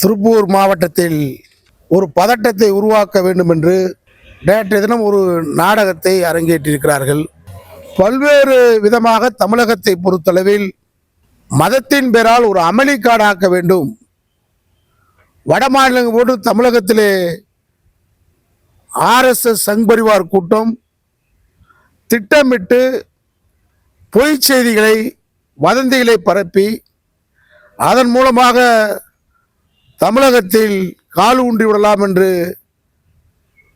திருப்பூர் மாவட்டத்தில் ஒரு பதட்டத்தை உருவாக்க வேண்டும் என்று நேற்றைய தினம் ஒரு நாடகத்தை அரங்கேற்றிருக்கிறார்கள். பல்வேறு விதமாக தமிழகத்தை பொறுத்தளவில் மதத்தின் பெயரால் ஒரு அமளிக்காடாக்க வேண்டும். வட மாநிலங்கள் போட்டு தமிழகத்திலே ஆர்எஸ்எஸ் சங் பரிவார் கூட்டம் திட்டமிட்டு பொய்ச் செய்திகளை வதந்திகளை பரப்பி அதன் மூலமாக தமிழகத்தில் கால் ஊன்றி விடலாம் என்று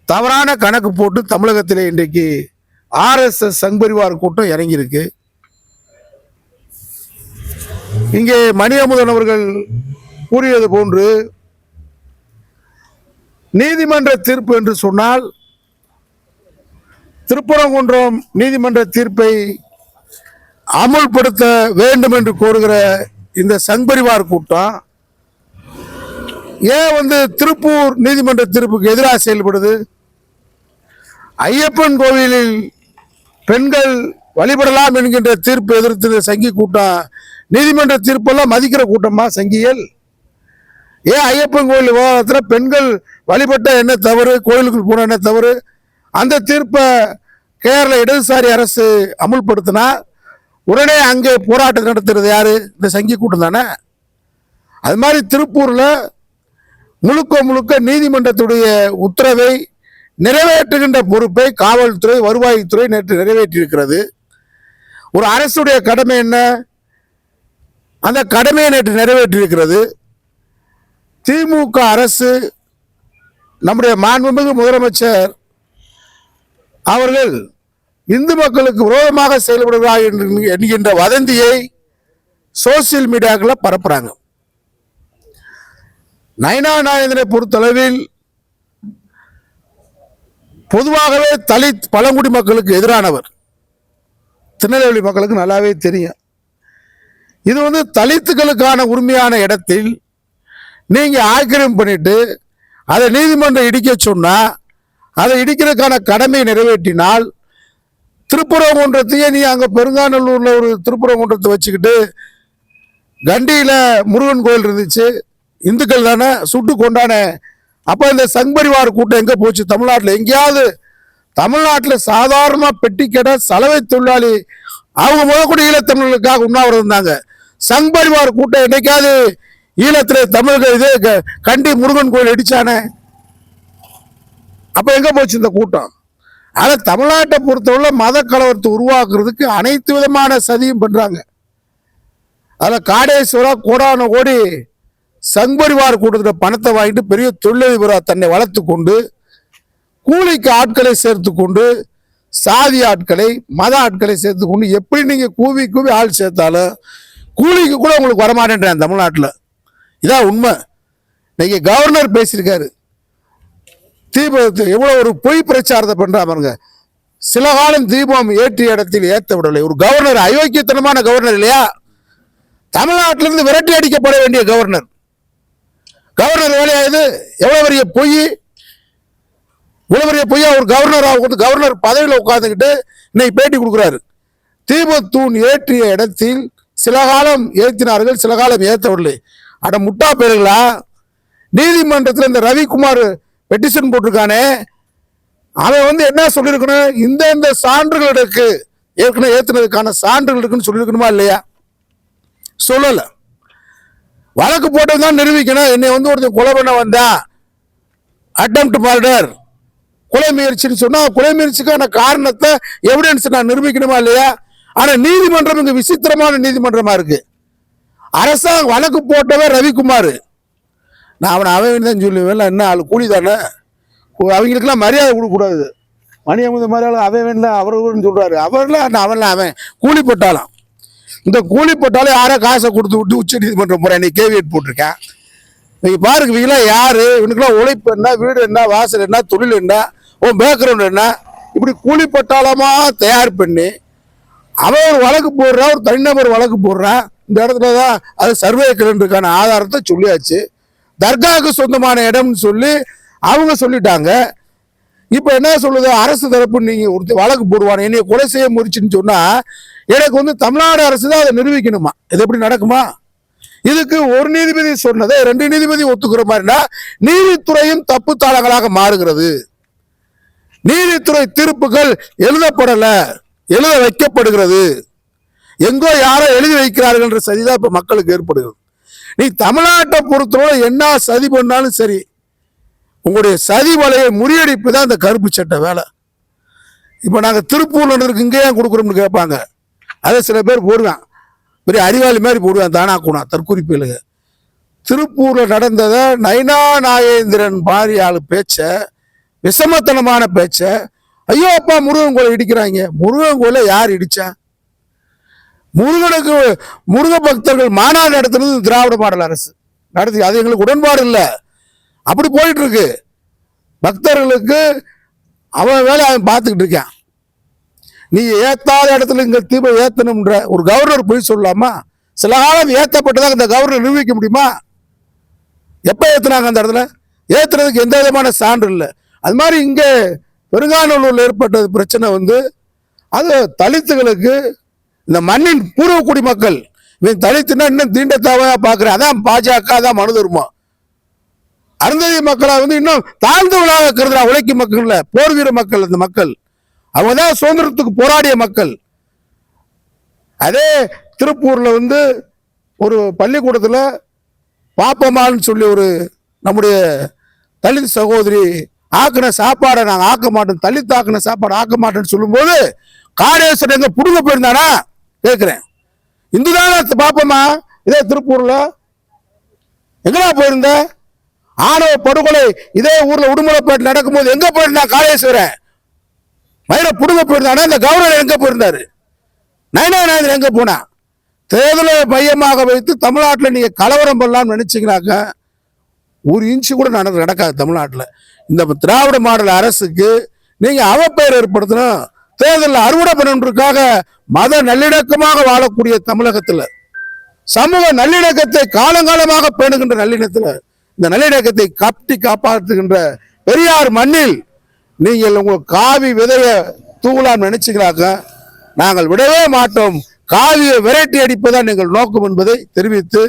தவறான கணக்கு போட்டு தமிழகத்திலே இன்றைக்கு ஆர்எஸ்எஸ் சங்பரிவார் கூட்டம் இறங்கியிருக்கு. இங்கே மணி அமுதன் அவர்கள் கூறியது போன்று நீதிமன்ற தீர்ப்பு என்று சொன்னால் திருப்பரங்குன்றம் நீதிமன்ற தீர்ப்பை அமுல்படுத்த வேண்டும் என்று கோருகிற இந்த சங்பரிவார் கூட்டம் ஏன் வந்து திருப்பூர் நீதிமன்ற தீர்ப்புக்கு எதிராக செயல்படுது? ஐயப்பன் கோவிலில் பெண்கள் வழிபடலாம் என்கின்ற தீர்ப்பு எதிர்த்து இந்த சங்கி கூட்டம். நீதிமன்ற தீர்ப்பெல்லாம் மதிக்கிற கூட்டமா சங்கியல் ஏன் ஐயப்பன் கோவில் விவகாரத்தில் பெண்கள் வழிபட்ட என்ன தவறு? கோயிலுக்கு போன என்ன தவறு? அந்த தீர்ப்பை கேரள இடதுசாரி அரசு அமுல்படுத்தினா உடனே அங்கே போராட்டம் நடத்துறது யாரு? இந்த சங்கி கூட்டம் தானே? அது மாதிரி திருப்பூரில் முழுக்க முழுக்க நீதிமன்றத்துடைய உத்தரவை நிறைவேற்றுகின்ற பொறுப்பை காவல்துறை வருவாய்த்துறை நேற்று நிறைவேற்றியிருக்கிறது. ஒரு அரசுடைய கடமை என்ன? அந்த கடமையை நேற்று நிறைவேற்றியிருக்கிறது. திமுக அரசு நம்முடைய மாண்புமிகு முதலமைச்சர் அவர்கள் இந்து மக்களுக்கு விரோதமாக செயல்படுகிறார் என்று- என்கின்ற வதந்தியை சோசியல் மீடியாக்களில் பரப்புறாங்க. நயனா நாயந்தனை பொறுத்தளவில் பொதுவாகவே தலித் பழங்குடி மக்களுக்கு எதிரானவர். திருநெல்வேலி மக்களுக்கு நல்லாவே தெரியும். இது வந்து தலித்துக்களுக்கான உரிமையான இடத்தில் நீங்கள் ஆக்கிரமிப்பு பண்ணிட்டு அதை நீதிமன்றம் இடிக்க சொன்னால் அதை இடிக்கிறதுக்கான கடமையை நிறைவேற்றினால் திருப்புறங்குன்றத்தையே நீ அங்கே பெருங்காநல்லூர்ல ஒரு திருப்புறங்குன்றத்தை வச்சுக்கிட்டு கண்டியில் முருகன் கோயில் இருந்துச்சு இந்துக்கள் தானே சுட்டு கொண்டானே. அப்போ இந்த சங்பரிவார் கூட்டம் எங்கே போச்சு? தமிழ்நாட்டில் எங்கேயாவது? தமிழ்நாட்டில் சாதாரணமாக பெட்டி கடை சலவை தொழிலாளி அவங்க முத கூட ஈழத்தமிழர்களுக்காக உண்ணாவிரதம் இருந்தாங்க. சங்பரிவார் கூட்டம் என்னைக்காவது ஈழத்தில் தமிழர்கள் இதே க- கண்டி முருகன் கோயில் அடித்தானே அப்போ எங்கே போச்சு இந்த கூட்டம்? ஆனால் தமிழ்நாட்டை பொறுத்தவரை மத கலவரத்தை உருவாக்குறதுக்கு அனைத்து விதமான சதியும் பண்ணுறாங்க அதில் காடேஸ்வரா கோடான கோடி சங்பரிவார் கூட்டத்தில் பணத்தை வாங்கிட்டு பெரிய தொழிலதிபராக தன்னை வளர்த்து கொண்டு கூலிக்கு ஆட்களை சேர்த்து கொண்டு சாதி ஆட்களை மத ஆட்களை சேர்த்து கொண்டு எப்படி நீங்கள் கூவி கூவி ஆள் சேர்த்தாலும் கூலிக்கு கூட உங்களுக்கு வரமாட்டேன்றேன் தமிழ்நாட்டில். இதான் உண்மை. இன்னைக்கு கவர்னர் பேசியிருக்காரு. தீபத்து எவ்வளோ ஒரு பொய் பிரச்சாரத்தை பண்ணுறா பாருங்க. சில காலம் தீபம் ஏற்றிய இடத்தில் ஏற்ற விடலை ஒரு கவர்னர் அயோக்கியத்தனமான கவர்னர் இல்லையா? தமிழ்நாட்டிலிருந்து விரட்டி அடிக்கப்பட வேண்டிய கவர்னர் கவர்னர் வேலையா இது பெரிய பொய்? இவ்வளோ பெரிய பொய்யா ஒரு கவர்னர் உட்காந்து கவர்னர் பதவியில் உட்காந்துக்கிட்டு இன்னைக்கு பேட்டி கொடுக்குறாரு. தீபத்தூண் ஏற்றிய இடத்தில் சில காலம் ஏற்றினார்கள் சில காலம் ஏற்றவில்லை அட முட்டா பேருங்களா? நீதிமன்றத்தில் இந்த ரவிக்குமார் பெட்டிஷன் போட்டிருக்கானே. அவன் வந்து என்ன சொல்லியிருக்கணும்? இந்த இந்த சான்றுகள் இருக்கு. ஏற்கனவே ஏற்றுனதுக்கான சான்றுகள் இருக்குன்னு சொல்லியிருக்கணுமா இல்லையா? சொல்லலை. வழக்கு போட்டு தான் நிரூபிக்கணும். என்னை வந்து ஒருத்தன் கொலை பண்ண வந்தான் அட்டம்ப்ட் மர்டர். கொலை முயற்சின்னு சொன்னால் கொலை முயற்சிக்கான காரணத்தை எவிடன்ஸ் நான் நிரூபிக்கணுமா இல்லையா? ஆனால் நீதிமன்றம் இங்கே விசித்திரமான நீதிமன்றமாக இருக்குது அரசாங்கம் வழக்கு போட்டவன் ரவிக்குமார். நான் அவனை அவன் தான் சொல்லுவேன். என்ன ஆள்? கூலி தானே? அவங்களுக்கெல்லாம் மரியாதை கொடுக்கக்கூடாது. மணி அமுத மரியாதை அவன் வேணும் அவர்களும் சொல்கிறாரு அவர்லாம் அவன்லாம் அவன் கூலி போட்டாலாம். இந்த கூலி போட்டாலும் யாரோ காசை கொடுத்து விட்டு உச்ச நீதிமன்றம் போறேன் நீ கேவியட் போட்டிருக்கேன். நீங்க பாருங்க இவங்களாம் யாரு? இவனுக்குலாம் உழைப்பு என்ன வீடு என்ன வாசல் என்ன தொழில் என்ன உன் பேக்ரவுண்ட் என்ன? இப்படி கூலி பட்டாளமா தயார் பண்ணி அவன் ஒரு வழக்கு போடுறான் ஒரு தனிநபர் வழக்கு போடுறான் இந்த இடத்துல தான் அது சர்வே ஆதாரத்தை சொல்லியாச்சு. தர்காவுக்கு சொந்தமான இடம்னு சொல்லி அவங்க சொல்லிட்டாங்க. இப்போ என்ன சொல்லுது? அரசு தரப்பு நீங்கள் ஒருத்தர் வழக்கு போடுவான் என்னைய கொலை செய்ய முயற்சின்னு சொன்னால் எனக்கு வந்து தமிழ்நாடு அரசு தான் அதை நிரூபிக்கணுமா? இது எப்படி நடக்குமா? இதுக்கு ஒரு நீதிபதி சொன்னதை ரெண்டு நீதிபதி ஒத்துக்கிற மாதிரினா நீதித்துறையும் தப்பு தாளங்களாக மாறுகிறது. நீதித்துறை தீர்ப்புகள் எழுதப்படல எழுத வைக்கப்படுகிறது. எங்கோ யாரோ எழுதி வைக்கிறார்கள் என்ற சதிதான் இப்ப மக்களுக்கு ஏற்படுகிறது. நீ தமிழ்நாட்டை பொறுத்தவரை என்ன சதி பண்ணாலும் சரி உங்களுடைய சதி வலையை முறியடிப்பு தான் இந்த கருப்பு சட்டை வேலை. இப்போ நாங்கள் திருப்பூர்ல இருக்கு இங்கே ஏன் கொடுக்குறோம்னு கேட்பாங்க. அதை சில பேர் போடுவேன். பெரிய அறிவாளி மாதிரி போடுவேன் தானா கூணா தற்குறிப்பிலுங்க திருப்பூரில் நடந்ததை நைனா நாகேந்திரன் பாரியாள் பேச்ச விஷமத்தனமான பேச்ச ஐயோ அப்பா முருகன் கோலை இடிக்கிறாங்க. முருகன் கோலை யார் இடிச்சா முருகனுக்கு முருக பக்தர்கள் மாநாடு நடத்துனது திராவிட மாடல் அரசு. நடத்தி அது எங்களுக்கு உடன்பாடு இல்லை. அப்படி போயிட்டு இருக்கு. பக்தர்களுக்கு அவன் வேலை அவன் பார்த்துக்கிட்டு இருக்கான். நீ ஏத்தாத இடத்துல இங்க தீபம் ஏத்தணும்ன்ற ஒரு கவர்னர் போய் சொல்லலாமா? சில காலம் ஏத்தப்பட்டதாக இந்த கவர்னர் நிரூபிக்க முடியுமா? எப்ப ஏற்றுனாங்க அந்த இடத்துல? ஏத்துறதுக்கு எந்த விதமான சான்று இல்லை. அது மாதிரி இங்க பெருங்காநல்லூர்ல ஏற்பட்ட பிரச்சனை வந்து அது தலித்துகளுக்கு இந்த மண்ணின் பூர்வ குடிமக்கள் இவன் தலித்துனா இன்னும் தீண்டத்தாவையா பாக்குறேன் அதான் பாஜக அதான் மனு தருமா? அருந்ததி மக்களை வந்து இன்னும் தாழ்ந்தவளாக கருதுறா உழைக்கும் மக்கள்ல போர் வீர மக்கள் அந்த மக்கள். அவங்க தான் சுதந்திரத்துக்கு போராடிய மக்கள். அதே திருப்பூரில் வந்து ஒரு பள்ளிக்கூடத்தில் பாப்பம்மான்னு சொல்லி ஒரு நம்முடைய தலித் சகோதரி ஆக்கின சாப்பாடை நாங்கள் ஆக்க மாட்டோம் தலித் ஆக்கின சாப்பாடு ஆக்க மாட்டேன்னு சொல்லும்போது காடேஸ்வரர் எங்கே புடுங்க போயிருந்தானா? கேட்குறேன் இந்து தானே பாப்பம்மா? இதே திருப்பூரில். எங்கடா போயிருந்த? ஆணவ படுகொலை இதே ஊரில் உடுமலைப்பேட்டை நடக்கும்போது எங்கே போயிருந்தான் காளேஸ்வரன் மயிலை புடுங்க போயிருந்தானா? இந்த கவர்னர் எங்க போயிருந்தாரு? நயனாநாதன் எங்க போனா? தேர்தலை மையமாக வைத்து தமிழ்நாட்டில் நீங்க கலவரம் பண்ணலாம்னு நினச்சிங்கனாக்க ஒரு இன்ச்சு கூட நடந்து நடக்காது தமிழ்நாட்டில். இந்த திராவிட மாடல் அரசுக்கு நீங்க அவப்பெயர் ஏற்படுத்தணும். தேர்தலில் அறுவடை பண்ணணுன்றதுக்காக மத நல்லிணக்கமாக வாழக்கூடிய தமிழகத்தில் சமூக நல்லிணக்கத்தை காலங்காலமாக பேணுகின்ற நல்லிணத்தில் இந்த நல்லிணக்கத்தை கட்டி காப்பாற்றுகின்ற பெரியார் மண்ணில் நீங்கள் உங்கள் காவி விதைய தூங்கலாம்னு நினைச்சுக்கிறாங்க நாங்கள் விடவே மாட்டோம். காவியை விரட்டி அடிப்பதான் நீங்கள் நோக்கம் என்பதை தெரிவித்து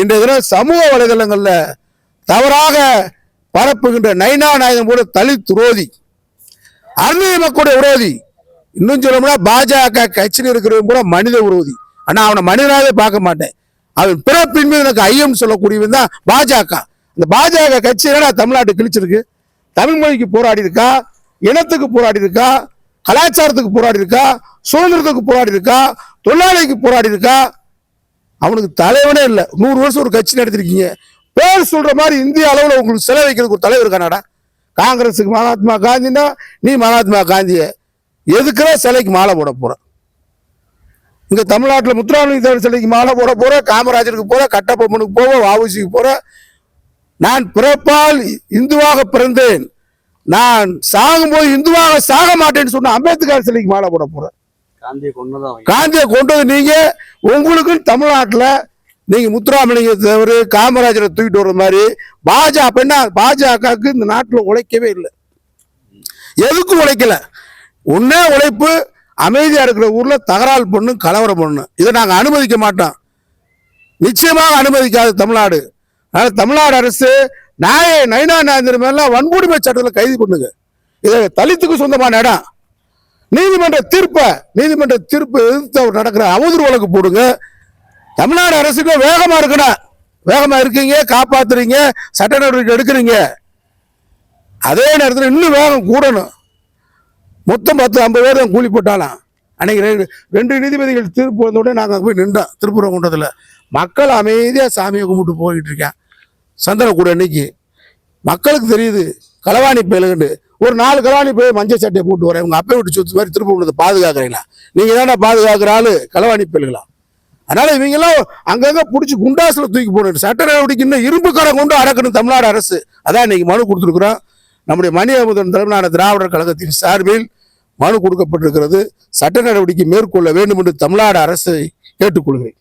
இன்றைய தினம் சமூக வலைதளங்களில் தவறாக பரப்புகின்ற நைனா நாயகன் கூட தலித் துரோதி அருந்ததி மக்களுடைய விரோதி. இன்னும் சொல்லணும்னா பாஜக கட்சியில் இருக்கிறவங்க கூட மனித விரோதி. ஆனால் அவனை மனிதனாகவே பார்க்க மாட்டேன். அவன் பிறப்பின் மீது எனக்கு ஐயம் சொல்லக்கூடியவன் தான் பாஜக. இந்த பாஜக கட்சி தமிழ்நாட்டு கிழிச்சிருக்கு? தமிழ் மொழிக்கு போராடி இருக்கா இனத்துக்கு போராடி இருக்கா கலாச்சாரத்துக்கு போராடி இருக்கா சுதந்திரத்துக்கு போராடி இருக்கா தொழிலாளிக்கு போராடி இருக்கா அவனுக்கு தலைவனே இல்லை. நூறு வருஷம் ஒரு கட்சி நடத்திருக்கீங்க. பேர் சொல்ற மாதிரி இந்திய அளவில் உங்களுக்கு செலவழிக்கிறதுக்கு ஒரு தலைவர் இருக்கானாடா காங்கிரஸுக்கு மகாத்மா காந்தினா நீ மகாத்மா காந்திய. எதுக்குற சிலைக்கு மாலை போட போற? இங்க தமிழ்நாட்டில் முத்துராமலிங்க சிலைக்கு மாலை போட போற காமராஜருக்கு போற கட்டபொம்மனுக்கு போவோம் வாவுசிக்கு போற நான் பிறப்பால் இந்துவாக பிறந்தேன். நான் சாகும்போது இந்துவாக சாக மாட்டேன்னு சொன்ன அம்பேத்கர் சிலைக்கு மாலை போட போறேன். காந்தியை கொண்டுதான் அவங்க காந்தியை கொண்டு வந்து நீங்க உங்களுக்கும் தமிழ்நாட்டில் நீங்க முத்துராமலிங்க தேவர் காமராஜரை தூக்கிட்டு வர்ற மாதிரி பாஜக என்ன பாஜகவுக்கு இந்த நாட்டில் உழைக்கவே இல்லை. எதுக்கும் உழைக்கல? ஒன்னே உழைப்பு அமைதியா இருக்கிற ஊர்ல தகராறு பண்ணு கலவரம் பண்ணு. இதை நாங்க அனுமதிக்க மாட்டோம். நிச்சயமாக அனுமதிக்காது தமிழ்நாடு. அதனால தமிழ்நாடு அரசு நாய நைனா நாயந்திரம் மேல வன்கொடுமை சட்டத்தில் கைது பண்ணுங்க இது தலித்துக்கு சொந்தமான இடம். நீதிமன்ற தீர்ப்பை நீதிமன்ற தீர்ப்பு எதிர்த்து அவர் நடக்கிற அவதூறு வழக்கு போடுங்க. தமிழ்நாடு அரசுக்கு வேகமாக இருக்கணும். வேகமாக இருக்கீங்க காப்பாத்துறீங்க சட்ட நடவடிக்கை எடுக்கிறீங்க. அதே நேரத்தில் இன்னும் வேகம் கூடணும். மொத்தம் பத்து ஐம்பது பேர் தான் கூலி போட்டாலாம். அன்னைக்கு ரெண்டு ரெண்டு நீதிபதிகள் தீர்ப்பு வந்த உடனே நாங்கள் போய் நின்றோம் திருப்பூரங்குன்றத்தில் மக்கள் அமைதியாக சாமியை கும்பிட்டு போயிட்டு இருக்கேன். சந்தனக்கூட அன்னைக்கு. மக்களுக்கு தெரியுது களவாணி பயலுகண்டு ஒரு நாலு களவாணி போய் மஞ்சள் சட்டையை போட்டு வரேன். உங்கள் அப்பை விட்டு சுத்து மாதிரி உள்ளது பாதுகாக்கிறீங்களா? நீங்கள் தானே பாதுகாக்கிற ஆளு களவாணி பயலுகளா அதனால் இவங்கெல்லாம் அங்கங்கே பிடிச்சி குண்டாசில் தூக்கி போடணும் சட்ட நடவடிக்கை இன்னும் இரும்பு கொண்டு அடக்கணும் தமிழ்நாடு அரசு. அதான் இன்னைக்கு மனு கொடுத்துருக்குறோம். நம்முடைய மணி அமுதன் தலைமையிலான திராவிடர் கழகத்தின் சார்பில் மனு கொடுக்கப்பட்டிருக்கிறது. சட்ட நடவடிக்கை மேற்கொள்ள வேண்டும் என்று தமிழ்நாடு அரசை கேட்டுக்கொள்கிறேன்.